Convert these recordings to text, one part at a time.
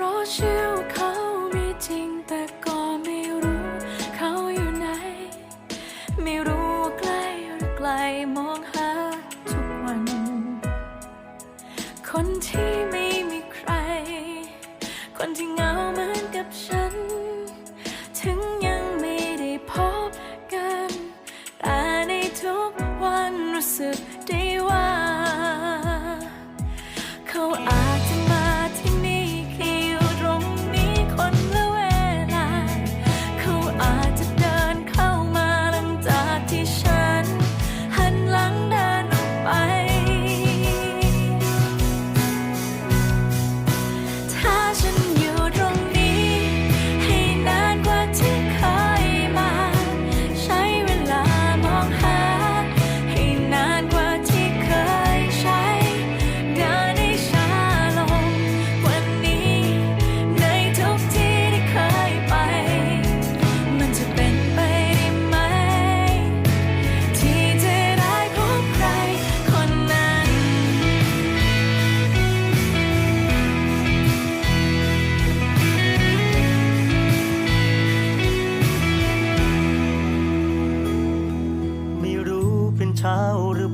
ราะเชื่อว่าเขามีจริงแต่ก็ไม่รู้เขาอยู่ไหน ไม่รู้ว่าใกล้หรือไกลมองหาทุกวัน คนที่ไม่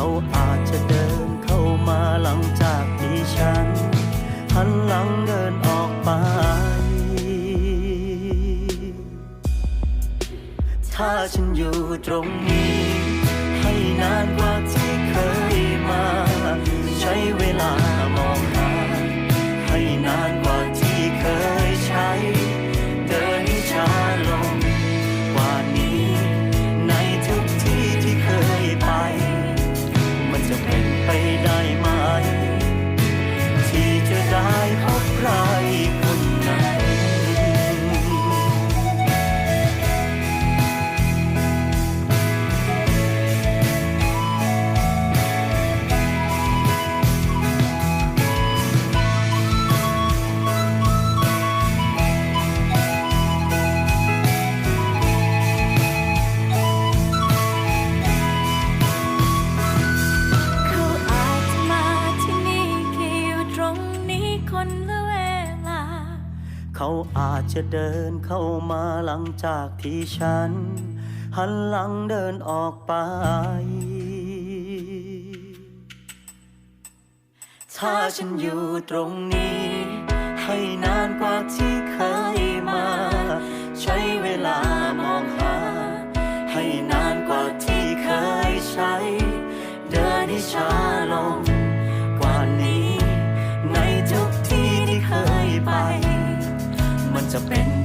เขาอาจจะเดินเข้ามาหลังจากที่ฉัน หันหลังเดินออกไป ถ้าฉันอยู่ตรงนี้ ให้นานกว่าเค เขาอาจจะเดินเข้ามาหลังจากที่ฉัน หันหลังเดินออกไป ถ้าฉันอยู่ตรงนี้ ให้นานกว่าที่เคยมา จะเป็น